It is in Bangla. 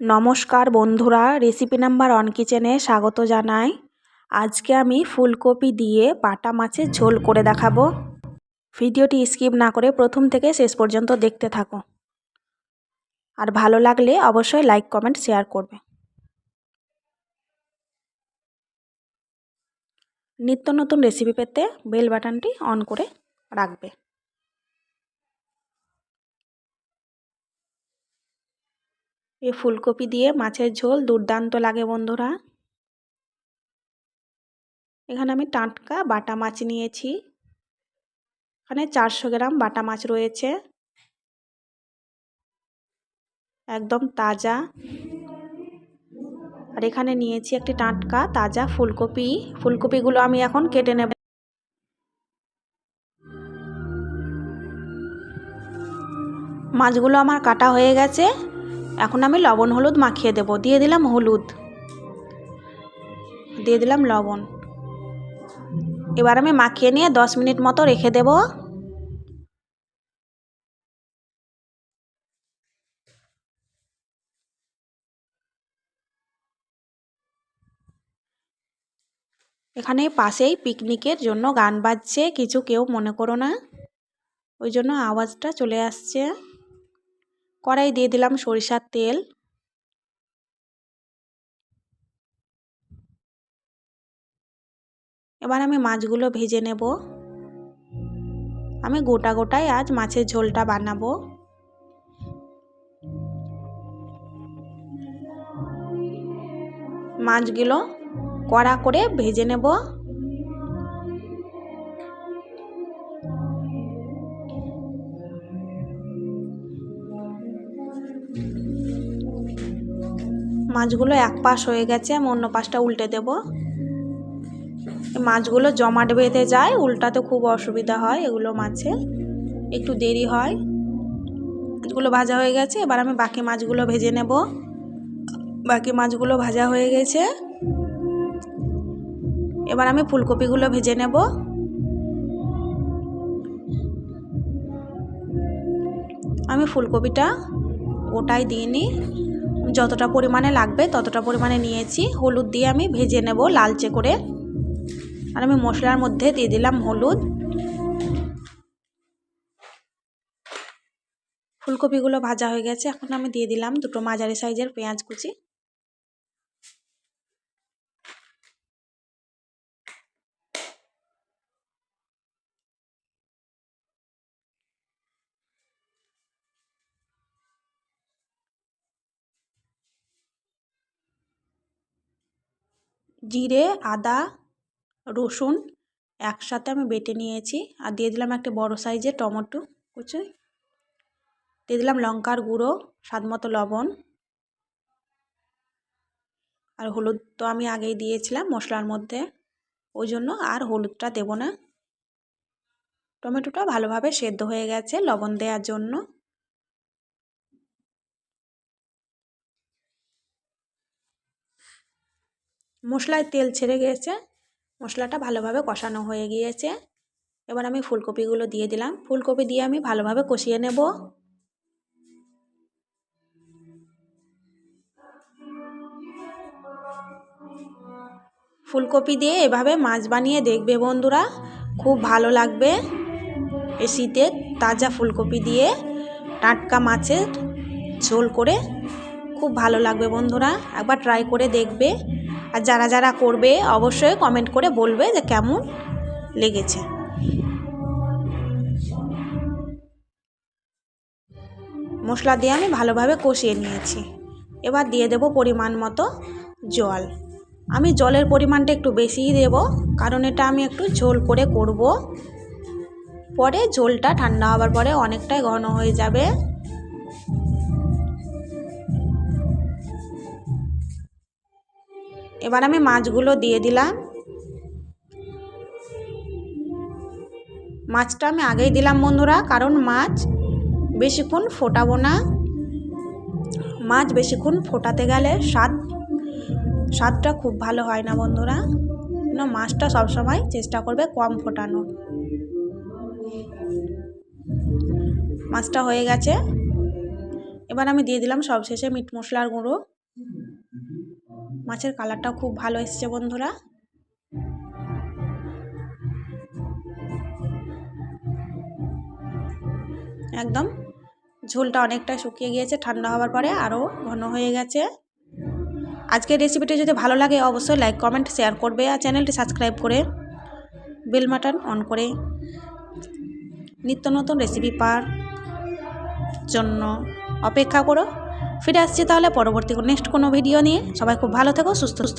নমস্কার বন্ধুরা রেসিপি নাম্বার অন কিচেনে স্বাগত জানাই। আজকে আমি ফুলকপি দিয়ে বাটা মাছের ঝোল করে দেখাবো। ভিডিওটি স্কিপ না করে প্রথম থেকে শেষ পর্যন্ত দেখতে থাকো। আর ভালো লাগলে অবশ্যই লাইক কমেন্ট শেয়ার করবে। নিত্য নতুন রেসিপি পেতে বেল বাটনটি অন করে রাখবে। এই ফুলকপি দিয়ে মাছের ঝোল দুর্দান্ত লাগে বন্ধুরা। এখানে আমি টাটকা বাটা মাছ নিয়েছি। এখানে চারশো গ্রাম বাটা মাছ রয়েছে। একদম তাজা। আর এখানে নিয়েছি একটি টাটকা তাজা ফুলকপি। ফুলকপিগুলো আমি এখন কেটে নেব। মাছগুলো আমার কাটা হয়ে গেছে। এখন আমি লবণ, হলুদ মাখিয়ে দেব। দিয়ে দিলাম হলুদ। দিয়ে দিলাম লবণ। এবার আমি মাখিয়ে নিয়ে দশ মিনিট মতো রেখে দেব। এখানে পাশেই পিকনিকের জন্য গান বাজছে। কিছু কেউ মনে করো না। ওই জন্য আওয়াজটা চলে আসছে। কড়াই দিয়ে দিলাম সরিষার তেল। এবার আমি মাছগুলো ভেজে নেব। আমি গোটা গোটাই আজ মাছের ঝোলটা বানাবো। মাছগুলো কড়া করে ভেজে নেব। মাছগুলো এক পাশ হয়ে গেছে, আমি অন্য পাশটা উল্টে দেব। মাছগুলো জমাট বেঁধে যায়, উল্টাতে খুব অসুবিধা হয় এগুলো মাছে, একটু দেরি হয়। মাছগুলো ভাজা হয়ে গেছে, এবার আমি বাকি মাছগুলো ভেজে নেব। বাকি মাছগুলো ভাজা হয়ে গেছে। এবার আমি ফুলকপিগুলো ভেজে নেব। আমি ফুলকপিটা গোটাই দিইনি। যতটা পরিমাণে লাগবে ততটা পরিমাণে নিয়েছি। হলুদ দিয়ে আমি ভেজে নেব লালচে করে। আর আমি মশলার মধ্যে দিয়ে দিলাম হলুদ। ফুলকপিগুলো ভাজা হয়ে গেছে। এখন আমি দিয়ে দিলাম দুটো মাঝারি সাইজের পেঁয়াজ কুচি। জিরে, আদা, রসুন একসাথে আমি বেটে নিয়েছি। আর দিয়ে দিলাম একটা বড় সাইজের টমেটো কুচি দিয়ে দিলাম লঙ্কার গুঁড়ো, স্বাদ মতো লবণ। আর হলুদ তো আমি আগেই দিয়েছিলাম মশলার মধ্যে। ওই জন্য আর হলুদটা দেব না। টমেটোটা ভালোভাবে সেদ্ধ হয়ে গেছে লবণ দেওয়ার জন্য। মশলায় তেল ছেড়ে গিয়েছে মশলাটা ভালোভাবে কষানো হয়ে গিয়েছে। এবার আমি ফুলকপিগুলো দিয়ে দিলাম। ফুলকপি দিয়ে আমি ভালোভাবে কষিয়ে নেব। ফুলকপি দিয়ে এভাবে মাছ বানিয়ে দেখবে বন্ধুরা। খুব ভালো লাগবে এ শীতে তাজা ফুলকপি দিয়ে টাটকা মাছের ঝোল করে। খুব ভালো লাগবে বন্ধুরা। একবার ট্রাই করে দেখবে। আর যারা যারা করবে, অবশ্যই কমেন্ট করে বলবে যে কেমন লেগেছে। মশলা দিয়ে আমি ভালোভাবে কষিয়ে নিয়েছি। এবার দিয়ে দেব পরিমাণ মতো জল। আমি জলের পরিমাণটা একটু বেশিই দেব, কারণ এটা আমি একটু ঝোল করে করব। পরে ঝোলটা ঠান্ডা হওয়ার পরে অনেকটাই ঘন হয়ে যাবে। এবার আমি মাছগুলো দিয়ে দিলাম। মাছটা আমি আগেই দিলাম বন্ধুরা, কারণ মাছ বেশিক্ষণ ফোটাবো না। মাছ বেশিক্ষণ ফোটাতে গেলে স্বাদ, স্বাদটা খুব ভালো হয় না বন্ধুরা। মাছটা সবসময় চেষ্টা করবে কম ফোটানোর। মাছটা হয়ে গেছে। এবার আমি দিয়ে দিলাম সবশেষে মিট মশলার গুঁড়ো। মাছের কালারটাও খুব ভালো এসছে বন্ধুরা। একদম ঝোলটা অনেকটা শুকিয়ে গিয়েছে, ঠান্ডা হওয়ার পরে আরও ঘন হয়ে গেছে। আজকের রেসিপিটি যদি ভালো লাগে অবশ্যই লাইক কমেন্ট শেয়ার করবে আর চ্যানেলটি সাবস্ক্রাইব করে বেল বাটন অন করে নিত্য নতুন রেসিপি পাওয়ার জন্য অপেক্ষা করো। ফিরে আসছি তাহলে পরবর্তী নেক্সট কোনো ভিডিও নিয়ে। সবাই খুব ভালো থেকো সুস্থ সুস্থ